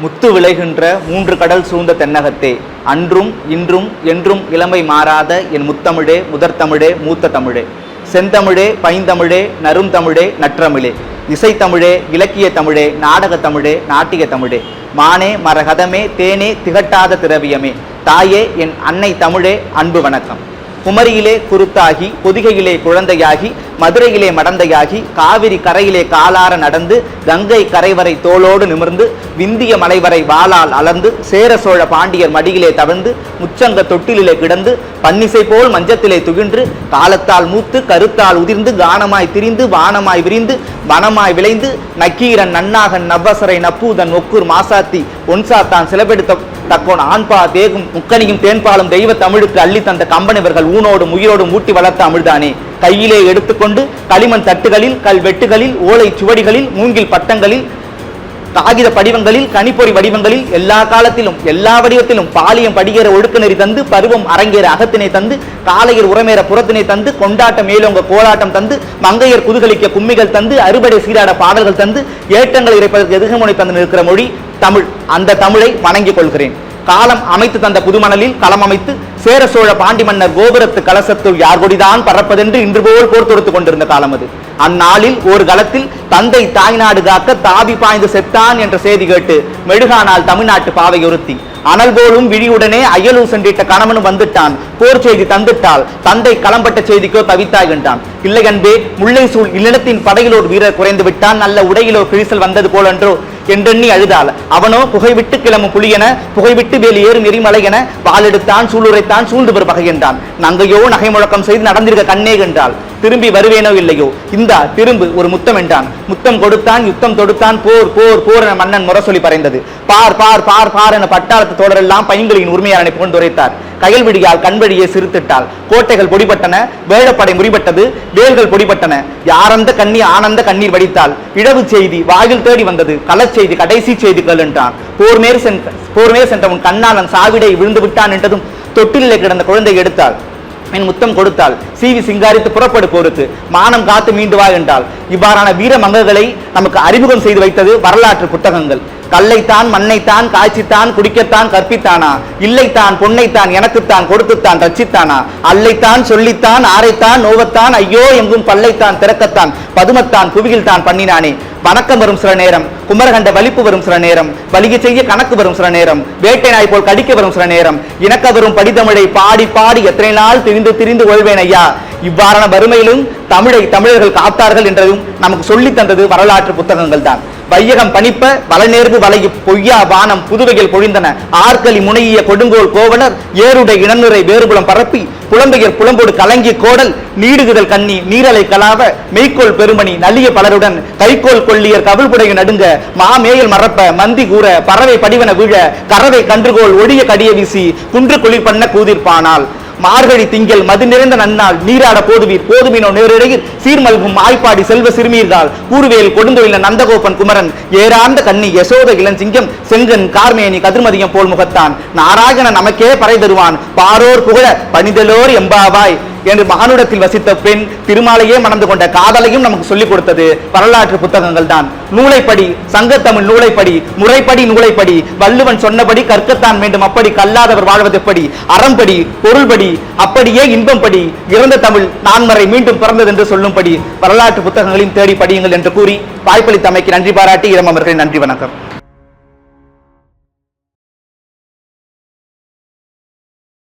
முத்து விளைகின்ற மூன்று கடல் சூழ்ந்த தென்னகத்தே. அன்றும் இன்றும் என்றும் இளமை மாறாத என் முத்தமிழே முதற்தமிழே மூத்த தமிழே. செந்தமிழே பைந்தமிழே நறுந்தமிழே நற்றமிழே. இசைத்தமிழே இலக்கிய தமிழே நாடகத் தமிழே நாட்டிய தமிழே. மானே மரகதமே தேனே திகட்டாத திரவியமே. தாயே என் அன்னை தமிழே அன்பு வணக்கம். குமரியிலே குருத்தாகி பொதிகையிலே குழந்தையாகி மதுரையிலே மடந்தையாகி காவிரி கரையிலே காலார நடந்து கங்கை கரைவரை தோளோடு நிமிர்ந்து விந்திய மலைவரை வாளால் அளந்து சேர சோழ பாண்டியர் மடியிலே தவழ்ந்து முச்சங்க தொட்டிலிலே கிடந்து பன்னிசை போல் மஞ்சத்திலே துகின்று காலத்தால் மூத்து கருத்தால் உதிர்ந்து கானமாய் திரிந்து வானமாய் விரிந்து வனமாய் விளைந்து நக்கீரன் நன்னாகன் நவ்வசரை நப்பூதன் ஒக்கூர் மாசாத்தி ஒன்சாத்தான் சிலபெடுத்த தக்கோன் ஆண்பா தேகும் முக்கனியும் தேன்பாலும் தெய்வ தமிழுக்கு அள்ளி தந்த கம்பனிவர்கள் ஊனோடும் உயிரோடும் ஊட்டி வளர்த்த அமிழ்தானே. கையிலே எடுத்துக்கொண்டு களிமண் தட்டுகளில் கல் வெட்டுகளில் ஓலை சுவடிகளில் மூங்கில் பட்டங்களில் காகித படிவங்களில் கணிப்பொறி வடிவங்களில் எல்லா காலத்திலும் எல்லா வடிவத்திலும் பாலியம் படிகேற ஒழுக்க நெறி தந்து பருவம் அரங்கேற அகத்தினை தந்து காலையர் உரமேற புறத்தினை தந்து கொண்டாட்டம் மேலோங்க கோலாட்டம் தந்து மங்கையர் குதுகலிக்க கும்மிகள் தந்து அறுபடை சீராட பாடல்கள் தந்து ஏற்றங்கள் இறைப்பதற்கு எதுகமுனை தந்து நிற்கிற மொழி தமிழ். அந்த தமிழை வணங்கிக் கொள்கிறேன். காலம் அமைத்து தந்த புதுமணலில் களம் அமைத்து சேர சோழ பாண்டி மன்னர் கோபுரத்து கலசத்துள் யார் கொடிதான் பறப்பதென்று இன்று போல் போர் தொடுத்துக் கொண்டிருந்த காலம் அது. அந்நாளில் ஒரு களத்தில் தந்தை தாய்நாடு காக்க தாவி பாய்ந்து செத்தான் என்ற செய்தி கேட்டு மெழுகானால் தமிழ்நாட்டு பாவை ஒருத்தி. அனல் போலும் விழியுடனே அயலூர் சென்றிட்ட கணவன் வந்துட்டான். போர் செய்தி தந்துட்டால் தந்தை களம்பட்ட செய்திக்கோ தவித்தாய் என்றான். இல்லை அன்பே முல்லை சூழ் இல்லத்தின் படையிலோர் வீரர் குறைந்து விட்டான். நல்ல உடையிலோ கிழிசல் வந்தது போலன்றோ என்றெண்ணி அழுதாள். அவனோ புகைவிட்டு கிளம்பும் புலியென புகைவிட்டு வேலி ஏறும் எரிமலை என வாளெடுத்தான் சூளுரைத்தான் சூழ்ந்து பகை என்றான். நங்கையோ நகை முழக்கம் செய்து நடந்திருக்க கண்ணே என்றாள். திரும்பி வருவேனோ இல்லையோ? இந்தா திரும்பு ஒரு முத்தம் என்றான். முத்தம் கொடுத்தான் யுத்தம் தொடுத்தான் போர் போர் போர் என மன்னன் முரசொலி பறைந்தது பார் பார் பார் பார் என பட்டாளத்து தோழரெல்லாம் பையன்களின் உரிமையாளனை புகழ்ந்துரைத்தார் கயல்விடியால் கண்வழியே சிறுத்திட்டால் கோட்டைகள் பொடிபட்டன வேழப்படை முறிபட்டது வேல்கள் பொடிபட்டன. யாரந்த கண்ணி ஆனந்த கண்ணீர் வடித்தால் இழவு செய்தி வாயில் தேடி வந்தது களச்செய்தி கடைசி செய்தி கேள் என்றான். போர் மேல் சென்ற போர் மேல் சென்ற உன் கண்ணாளன் சாவிடை விழுந்து விட்டான் என்றதும் தொட்டிலே கிடந்த குழந்தை எடுத்தாள். என் முத்தம் கொடுத்தாள் சீவி சிங்காரித்து புறப்படு போருக்கு மானம் காத்து மீண்டு வா என்றால். இவ்வாறான வீர மங்கங்களை நமக்கு அறிமுகம் செய்து வைத்தது வரலாற்று புத்தகங்கள். கல்லைத்தான் மண்ணைத்தான் காய்ச்சித்தான் குடிக்கத்தான் கற்பித்தானா? இல்லைத்தான் பொன்னைத்தான் எனக்குத்தான் கொடுத்துத்தான் ரச்சித்தானா அல்லைத்தான் சொல்லித்தான் ஆரைத்தான் நோவத்தான் ஐயோ எங்கும் பல்லைத்தான் திறக்கத்தான் பதுமத்தான் புவியில் தான் பண்ணினானே. வணக்கம் வரும் சில நேரம் குமரகண்ட வலிப்பு வரும் சில நேரம் வலிக செய்ய கணக்கு வரும் சில நேரம் வேட்டை நாய் போல் கடிக்க வரும் சில நேரம் இணக்க வரும் படித்தமிழை பாடி பாடி எத்தனை நாள் திரிந்து திரிந்து கொள்வேன் ஐயா. இவ்வாறான வறுமையிலும் தமிழை தமிழர்கள் காத்தார்கள் என்றதும் நமக்கு சொல்லி தந்தது வரலாற்று புத்தகங்கள் தான் வையகம் பணிப்ப வளநேர்வு வலையு பொய்யா வானம் புதுவையில் பொழிந்தன. ஆற்களி முனையிய கொடுங்கோல் கோவலர் ஏருடை இனநுரை வேறுபுலம் பரப்பி புலம்பெயர் புலம்போடு கலங்கி கோடல் நீடுகுதல் கண்ணி நீரலை கலாவ மெய்க்கோல் பெருமணி நலிய பலருடன் கைக்கோல் கொள்ளியர் கவிழ்புடைய நடுங்க மாமேயல் மறப்ப மந்தி கூற பறவை படிவன வீழ கறவை கன்றுகோல் ஒடிய கடிய வீசி குன்று குளிர் பண்ண கூதிர்ப்பானால் மார்கழி திங்கள் மது நிறைந்த நன்னால் நீராட போதுவீர். போதுவினோ நேரிடையில் சீர்மல்கும் ஆய்ப்பாடி செல்வ சிறுமீர்தால் கூறுவேல் கொடுந்தொழில நந்தகோபன் குமரன். ஏறாந்த கண்ணி யசோத இளஞ்சிங்கம். செங்கன் கார்மேனி கதிர்மதியம் போல் முகத்தான். நாராயணன் நமக்கே பறை தருவான். பாரோர் புகழ பணிதலோர் எம்பாவாய். என்று மகனுடத்தில் வசித்த பெண் திருமாலையே மணந்து கொண்ட காதலையும் நமக்கு சொல்லிக் கொடுத்தது வரலாற்று புத்தகங்கள் தான் நூலைப்படி சங்கத்தமிழ் நூலைப்படி முறைப்படி நூலைப்படி வள்ளுவன் சொன்னபடி கற்கத்தான் வேண்டும். அப்படி கல்லாதவர் வாழ்வது எப்படி? அறம்படி பொருள்படி அப்படியே இன்பம் படி இறந்த தமிழ் நான்மறை மீண்டும் பிறந்தது என்று சொல்லும்படி வரலாற்று புத்தகங்களையும் தேடி படியுங்கள் என்று கூறி வாய்ப்பளித்தமைக்கு நன்றி பாராட்டி இளம் நன்றி வணக்கம்.